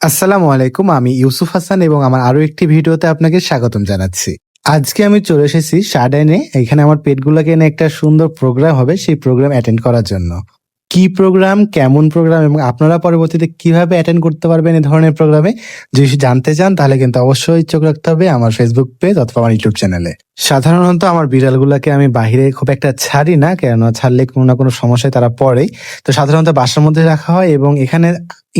আসসালামু আলাইকুম, আমি ইউসুফ হাসান এবং আমার আরও একটি ভিডিওতে আপনাকে স্বাগতম জানাচ্ছি। আজকে আমি চলে এসেছি শাডাইনে এখানে আমার পেটগুলোকে এনে একটা সুন্দর প্রোগ্রাম হবে, সেই প্রোগ্রাম অ্যাটেন্ড করার জন্য। কি প্রোগ্রাম কেমন প্রোগ্রাম এবং আপনারা পরবর্তীতে কীভাবে অ্যাটেন্ড করতে পারবেন এই ধরনের প্রোগ্রামে যদি জানতে চান তাহলে কিন্তু অবশ্যই চোখ রাখতে হবে আমার ফেসবুক পেজ অথবা আমার ইউটিউব চ্যানেলে সাধারণত আমার বিড়ালগুলোকে আমি বাইরে খুব একটা ছাড়ি না, কেননা ছাড়লে কোনো না কোনো সমস্যায় তারা পড়েই তো সাধারণত বাসার মধ্যে রাখা হয় এবং এখানে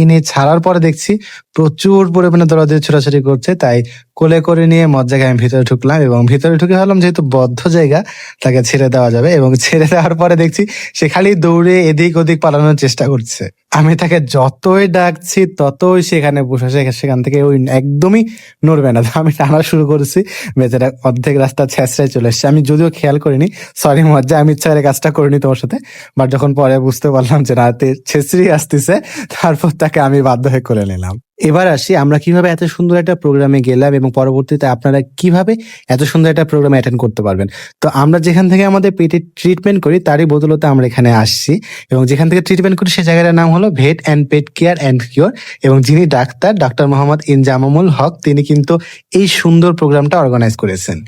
এনে ছাড়ার পরে দেখছি প্রচুর পরিমাণে দরজে ছোটাছুটি করছে, তাই কোলে করে নিয়ে জায়গায় আমি ভিতরে ঢুকলাম এবং ভিতরে ঢুকে ভাবলাম যেহেতু বদ্ধ জায়গা, তাকে ছেড়ে দেওয়া যাবে এবং ছেড়ে দেওয়ার পরে দেখছি সে খালি দৌড়ে এদিক ওদিক পালানোর চেষ্টা করছে। আমি তাকে যতই ডাকছি, ততই সেখানে বসে সেখান থেকে ওই একদমই নড়বে না। আমি টানা শুরু করেছি বেচারা অর্ধেক রাস্তা ছেঁচড়ায় চলে এসছে। আমি যদিও খেয়াল করিনি সরি মজ্জা আমি ইচ্ছা করে কাজটা করিনি তোমার সাথে বাট যখন পরে বুঝতে পারলাম যে রাতে ছেঁচড়ি আসতেছে, তারপর তাকে আমি বাধ্য হয়ে করে নিলাম। এবার আসি, আমরা কীভাবে এত সুন্দর একটা প্রোগ্রামে গেলাম এবং পরবর্তীতে আপনারা কীভাবে এত সুন্দর একটা প্রোগ্রামে অ্যাটেন্ড করতে পারবেন? তো আমরা যেখান থেকে আমাদের পেটের ট্রিটমেন্ট করি, তারই বদলতে আমরা এখানে আসছি এবং যেখান থেকে ট্রিটমেন্ট করি সেই জায়গাটার নাম হলো vet and pet care and cure এবং যিনি ডাক্তার ডক্টর মোহাম্মদ ইনজামামুল হক, তিনি কিন্তু এই সুন্দর প্রোগ্রামটা অর্গানাইজ করেছেন।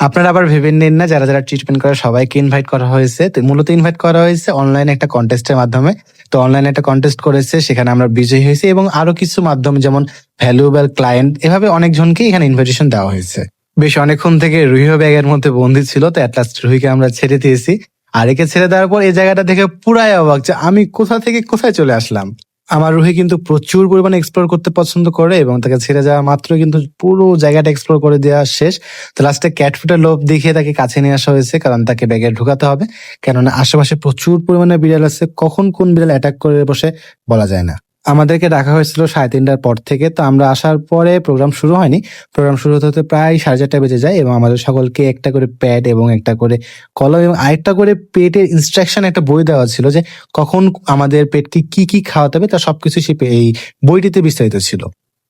আপনারা আবার ভেবে নেন না, যারা যারা ট্রিটমেন্ট করে সবাইকে ইনভাইট করা হয়েছে। মূলত ইনভাইট করা হয়েছে অনলাইনে একটা কন্টেস্টের মাধ্যমে। তো অনলাইনে একটা কন্টেস্ট করেছে, সেখানে আমরা বিজয়ী হয়েছি এবং আরও কিছু মাধ্যম যেমন ভ্যালুয়েবল ক্লায়েন্ট এভাবে অনেকজনকে এখানে ইনভিটেশন দেওয়া হয়েছে। বেশ অনেকক্ষণ থেকে রুহিও ব্যাগের মধ্যে বন্দি ছিল, তো অ্যাটলাস্ট রুহিকে আমরা ছেড়ে দিয়েছি। আর একে ছেড়ে দেওয়ার পর এই জায়গাটা দেখে পুরাই অবাক যে আমি কোথা থেকে কোথায় চলে আসলাম? আমার রুহি কিন্তু প্রচুর পরিমাণে এক্সপ্লোর করতে পছন্দ করে এবং তাকে ছেড়ে যাওয়া মাত্র কিন্তু পুরো জায়গাটা এক্সপ্লোর করে দেওয়া শেষ। তো লাস্টে ক্যাটফুটের লোভ দেখিয়ে তাকে কাছে নিয়ে আসা হয়েছে কারণ তাকে ব্যাগে ঢুকাতে হবে। কেননা আশেপাশে প্রচুর পরিমাণে বিড়াল আছে, কখন কোন বিড়াল অ্যাটাক করে বসে বলা যায় না। আমাদেরকে ডাকা হয়েছিল সাড়ে তিনটার পর থেকে, তো আমরা আসার পরে প্রোগ্রাম শুরু হয়নি। প্রোগ্রাম শুরু হতে হতে প্রায় সাড়ে চারটা বেজে যায় এবং আমাদের সকলকে একটা করে প্যাড এবং একটা করে কলম এবং আরেকটা করে পেটের ইনস্ট্রাকশন একটা বই দেওয়া ছিল যে কখন আমাদের পেটকে কি কি খাওয়াতে হবে, তা সবকিছু সে এই বইটিতে বিস্তারিত ছিল।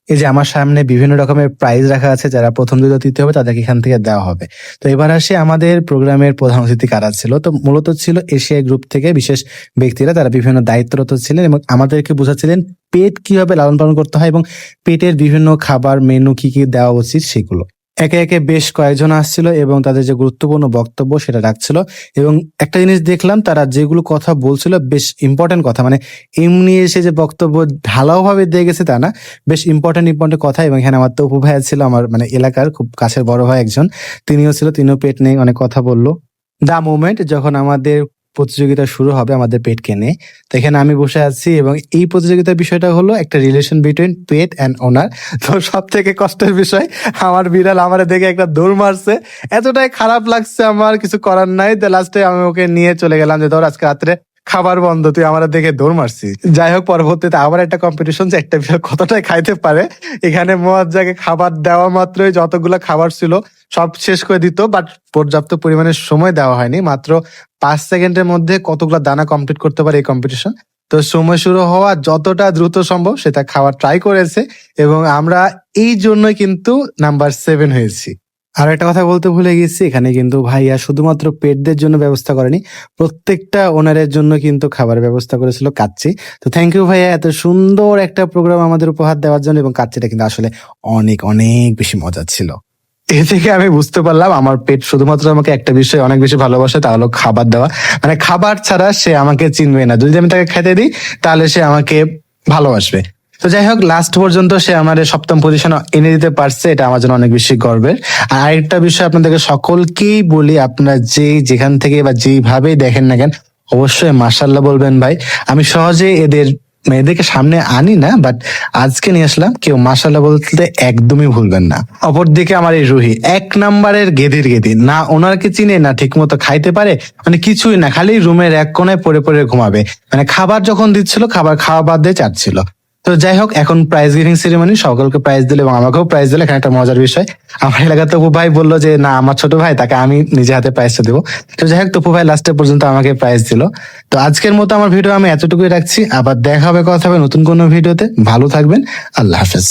এই যে আমার সামনে বিভিন্ন রকমের প্রাইজ রাখা আছে, যারা প্রথম দ্বিতীয় তৃতীয় হবে, তাদেরকে এখান থেকে দেওয়া হবে। তো এবার আসে আমাদের প্রোগ্রামের প্রধান অতিথি কারা ছিল? তো মূলত ছিল এশিয়া গ্রুপ থেকে বিশেষ ব্যক্তিরা তারা বিভিন্ন দায়িত্বরত ছিলেন এবং আমাদেরকে বোঝাচ্ছিলেন পেট কীভাবে লালন পালন করতে হয় এবং পেটের বিভিন্ন খাবার মেনু কি কি দেওয়া উচিত সেগুলো। একে একে বেশ কয়েকজন আসছিল এবং তাদের যে গুরুত্বপূর্ণ বক্তব্য সেটা রাখছিল। এবং একটা জিনিস দেখলাম, তারা যেগুলো কথা বলছিল বেশ ইম্পর্টেন্ট কথা। মানে এমনি এসে যে বক্তব্য ঢালাওভাবে দিয়ে গেছে তা না, বেশ ইম্পর্টেন্ট ইম্পর্টেন্ট কথা। এবং এখানে আমার তো উপু ভাইয়া ছিল, আমার মানে এলাকার খুব কাছের বড় ভাই একজন। তিনিও ছিল, তিনিও পেট নিয়ে অনেক কথা বলল। দা মোমেন্ট যখন আমাদের প্রতিযোগিতা শুরু হবে আমাদের পেটকে নিয়ে তো এখানে আমি বসে আছি এবং এই প্রতিযোগিতার বিষয়টা হলো একটা relation between pet and owner তো সব থেকে কষ্টের বিষয়, আমার বিড়াল আমার দেখে একটা দৌড় মারছে। এতটাই খারাপ লাগছে আমার, কিছু করার নাই। তো লাস্টে আমি ওকে নিয়ে চলে গেলাম যে ধর আজকে রাত্রে খাবার বন্ধ, তুই আমার দেখে দৌড় মারছি যাই হোক, পরবর্তীতে আবার একটা কম্পিটিশন যে একটা বিড়াল কতটাই খাইতে পারে। এখানে মজ্জাকে খাবার দেওয়া মাত্রই যতগুলো খাবার ছিল, সব শেষ করে দিত বাট পর্যাপ্ত পরিমাণে সময় দেওয়া হয়নি। মাত্র পাঁচ সেকেন্ডের মধ্যে কতগুলো দানা কমপ্লিট করতে পারে এই কম্পিটিশন তো সময় শুরু হওয়া যতটা দ্রুত সম্ভব, সেটা খাওয়ার ট্রাই করেছে, এবং আমরা এই জন্যই কিন্তু নাম্বার সেভেন হয়েছি। আর একটা কথা বলতে ভুলে গেছি, এখানে কিন্তু ভাইয়া শুধুমাত্র পেটদের জন্য ব্যবস্থা করেনি, প্রত্যেকটা ওনারের জন্য কিন্তু খাবার ব্যবস্থা করেছিল কাচ্চি। তো থ্যাংক ইউ ভাইয়া, এত সুন্দর একটা প্রোগ্রাম আমাদের উপহার দেওয়ার জন্য এবং কাচ্চিটা কিন্তু আসলে অনেক অনেক বেশি মজা ছিল। এ থেকে আমি বুঝতে পারলাম আমার পেট শুধুমাত্র আমাকে একটা বিষয় অনেক বেশি ভালোবাসে, তা হলো খাবার দেওয়া। মানে খাবার ছাড়া সে আমাকে চিনবে না। যদি আমি তাকে খেতে দিই, তাহলে সে আমাকে ভালোবাসবে। তো যাই হোক লাস্ট পর্যন্ত সে আমাদের সপ্তম পজিশন এনে দিতে পারছে, এটা আমার জন্য অনেক বেশি গর্বের। আর আরেকটা বিষয় আপনাদেরকে সকলকেই বলি, আপনারা যে যেখান থেকে বা যেইভাবেই দেখেন না কেন, অবশ্যই মার্শাল্লাহ বলবেন ভাই। আমি সহজে এদের মেয়েদেরকে সামনে আনি না বাট আজকে নিয়ে আসলাম, কেউ মাসাল্লাহ বলতে একদমই ভুলবেন না। অপরদিকে আমার এই রুহি, এক নাম্বারের গেদির গেদি। না ওনারকে চিনে, না ঠিক মতো খাইতে পারে মানে কিছুই না, খালি রুমের এক কোনায় পড়ে পড়ে ঘুমাবে। মানে খাবার যখন দিচ্ছিল, খাবার খাওয়া বাদ দিয়ে চাচ্ছিল। তো যাই হোক এখন প্রাইজ গিভিং সেরিমনি সকলকে প্রাইজ দিলে এবং আমাকেও প্রাইজ দিলে, এখানে একটা মজার বিষয়। আমার এলাকার তপু ভাই বলল যে, না, আমার ছোট ভাই, তাকে আমি নিজে হাতে প্রাইজটা দেবো। তো যাই হোক তপু ভাই লাস্টে পর্যন্ত আমাকে প্রাইজ দিল। তো আজকের মতো আমার ভিডিও আমি এতটুকুই রাখছি। আবার দেখা হবে, কথা হবে নতুন কোনো ভিডিওতে ভালো থাকবেন। আল্লাহ হাফেজ।